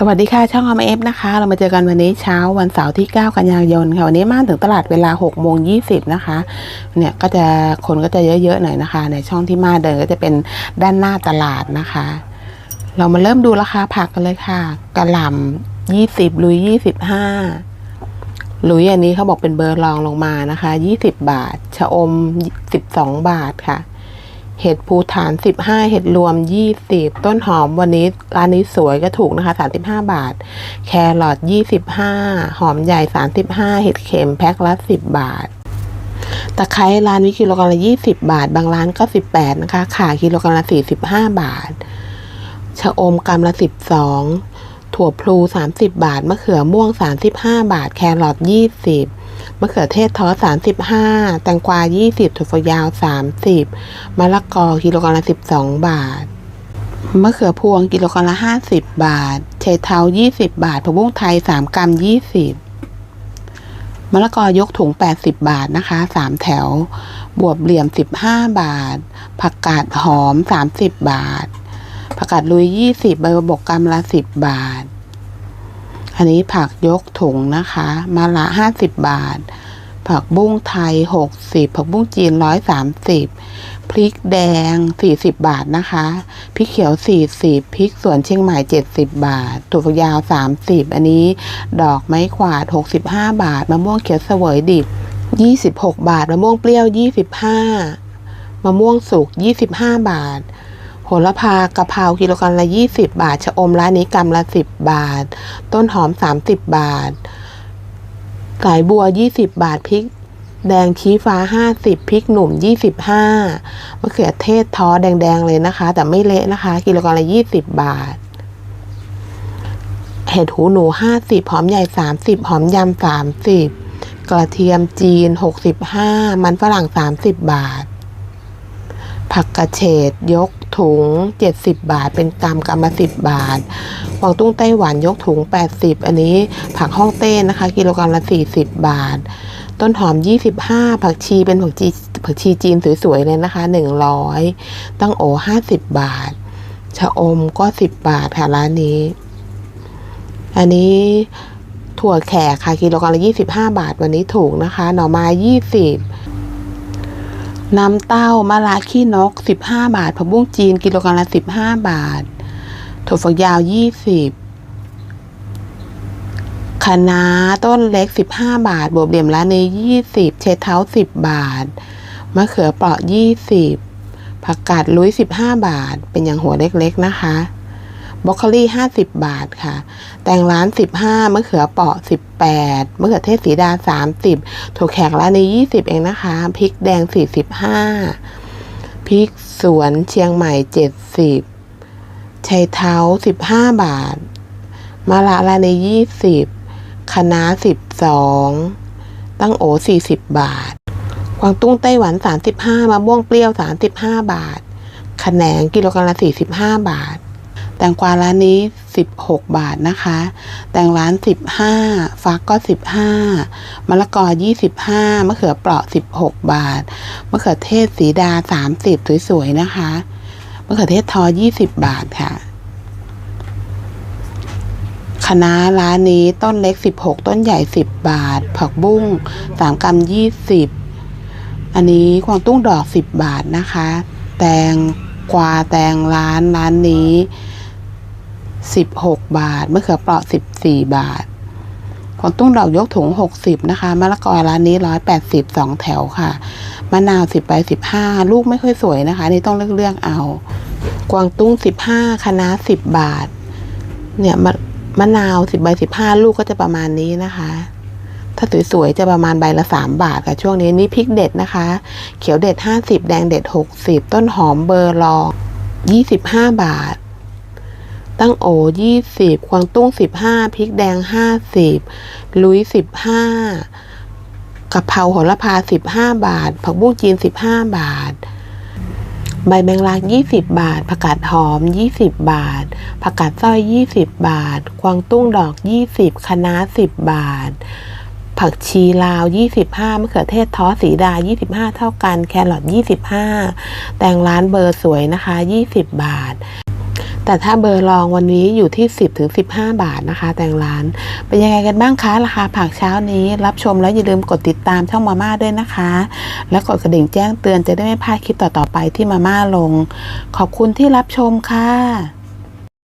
สวัสดีค่ะ ช่องอมเอฟนะคะ เรามาเจอกันวันนี้เช้าวันเสาร์ที่ 9 กันยายนค่ะ วันนี้มาถึงตลาดเวลา6โมง20 นะคะ เนี่ยก็จะคนก็จะเยอะๆหน่อยนะคะ ในช่องที่มาเดินก็จะเป็นด้านหน้าตลาดนะคะ เรามาเริ่มดูราคาผักกันเลยค่ะกระหล่ำ20ลุย25หลุยอันนี้เขาบอกเป็นเบอร์รองลงมานะคะ 20 บาท ชะอม 12 บาทค่ะ เห็ดภูฐาน 15 เห็ดรวม 20 ต้นหอมวันนี้ร้านนี้สวยก็ถูกนะคะ 35 บาท แครอท25 หอมใหญ่ 35 เห็ดเข็มแพ็คละ 10 บาท ตะไคร้ร้านนี้กิโลกรัมละ20 บาท บางร้านก็ 18 นะคะขากิโลกรัมละ 45 บาท ชะอมกรัมละ 12 ถั่วพลู 30 บาท มะเขือม่วง 35 บาท แครอท20 มะเขือเทศทอด35 แตงกวา 20ถั่วฝักยาว 30มะละกอกิโลกรัมละ 12 บาท มะเขือพวงกิโลกรัมละ 50 บาทเชยเทา 20 บาทผักบุ้งไทย 3 กรัม 20มะละกอยกถุง 80 บาทนะคะ 3 แถว บวบเหลี่ยม 15 บาท ผักกาดหอม 30 บาท ผักกาดลุย 20 ใบบัวบกกรัมละ 10 บาท อันนี้ผักยกถุงนะคะมาละ 50 บาท ผักบุ้งไทย 60 ผักบุ้งจีน 130 พริกแดง 40 บาทนะคะ พริกเขียว 40 พริกสวนเชียงใหม่ 70 บาทถั่วฝักยาว 30 อันนี้ดอกไม้ขวาด 65 บาท มะม่วงเขียวเสวยดิบ 26 บาท มะม่วงเปรี้ยว 25 มะม่วงสุก 25 บาท โหระพากะเพรากิโลกรัมละ 20 บาท ชะอมร้านนี้กรัมละ 10 บาท ต้นหอม 30 บาท สายบัว 20 บาทพริก แดงชี้ฟ้า 50พริกหนุ่ม 25มะเขือเทศท้อแดงๆเลยนะคะ แต่ไม่เละนะคะ กิโลกรัมละ 20 บาท เห็ดหูหนู 50หอมใหญ่ 30หอมยำ 30กระเทียมจีน 65 มันฝรั่ง 30 บาท ผักกระเฉดยก ถุง 70 บาท เป็นกรัมกรัมละ10 บาทกวางตุ้งไต้หวันยกถุง 80 อันนี้ผักฮ่องเต้นะคะ กิโลกรัมละ 40 บาท ต้นหอม 25 ผักชีเป็นผักชีผักชีจีนสวยๆเลยนะคะ 100 ตั้งโอ 50 บาท ชะอมก็ 10 บาทค่ะร้านนี้ อันนี้ถั่วแขกค่ะกิโลกรัมละ25 บาท วันนี้ถูกนะคะ หน่อไม้20 น้ำเต้ามะระขี้นก 15 บาทผักบุ้งจีนกิโลกรัมละ 15 บาท ถั่วฝักยาว 20คะน้าต้นเล็ก 15 บาท บวบเหลี่ยมล้านนี้20 เชดเท้า 10 บาท มะเขือเปราะ 20 ผักกาดลุย 15 บาท เป็นอย่างหัวเล็กๆนะคะ บรอกโคลี่50 บาทค่ะ แตงร้าน 15มะเขือเปราะ 18มะเขือเทศสีดา 30ถั่วแขกร้านนี้ 20 เองนะคะ พริกแดง 45 พริกสวนเชียงใหม่ 70ชัยเท้า 15 บาท มะละร้านนี้20คะน้า 12 ตั้งโอ 40 บาท กวางตุ้งไต้หวัน 35มะม่วงเปรี้ยว 35 บาทขแหนงกิโลกรัมละ45 บาท แตงกวาร้านนี้ 16 บาทนะคะ แตงร้าน 15 ฟักก็ 15 มะละกอ 25 มะเขือเปราะ 16 บาท มะเขือเทศสีดา 30 สวยๆ นะคะ มะเขือเทศทอ 20 บาทค่ะคณะร้านนี้ต้นเล็ก 16 ต้นใหญ่ 10 บาท ผักบุ้ง3กรัม20 อันนี้กวางตุ้งดอก 10 บาทนะคะ แตงกวาแตงร้านร้านนี้ 16 บาทมะเขือเปราะ14 บาทกวางตุ้งดอกยกถุง 60 นะคะมะละกอร้านนี้ 180 2 แถวค่ะมะนาว 10 ไป 15 ลูกไม่ค่อยสวยนะคะนี่ต้องเลือกเลือกเอา กวางตุ้ง 15คะน้า10 บาท เนี่ยมะมะนาว 10 ใบ 15 ลูกก็จะประมาณนี้นะคะ ถ้าสวยๆจะประมาณใบละ 3 บาทค่ะช่วงนี้นี่พริกเด็ดนะคะ เขียวเด็ด 50 แดงเด็ด 60 ต้นหอมเบอร์ลอง 25 บาท ตั้งโอ20ควางตุ้ง 15 พริกแดง 50 ลุย 15กะเพราโหระพา 15 บาท ผักบุ้งจีน 15 บาท ใบแมงลัก 20 บาท ผักกาดหอม 20 บาท ผักกาดส้อย 20 บาท กวางตุ้งดอก 20คะน้า 10 บาทผักชีลาว 25 มะเขือเทศท้อสีดา 25 เท่ากัน แครอท 25 แตงร้านเบอร์สวยนะคะ 20 บาท แต่ถ้าเบอร์รองวันนี้อยู่ที่ 10ถึง15 บาทนะคะ แต่งร้าน เป็นยังไงกันบ้างคะราคาผักเช้านี้ รับชมแล้วอย่าลืมกดติดตามช่องมาม่าด้วยนะคะ และกดกระดิ่งแจ้งเตือนจะได้ไม่พลาดคลิปต่อๆไปที่มาม่าลง ขอบคุณที่รับชมค่ะ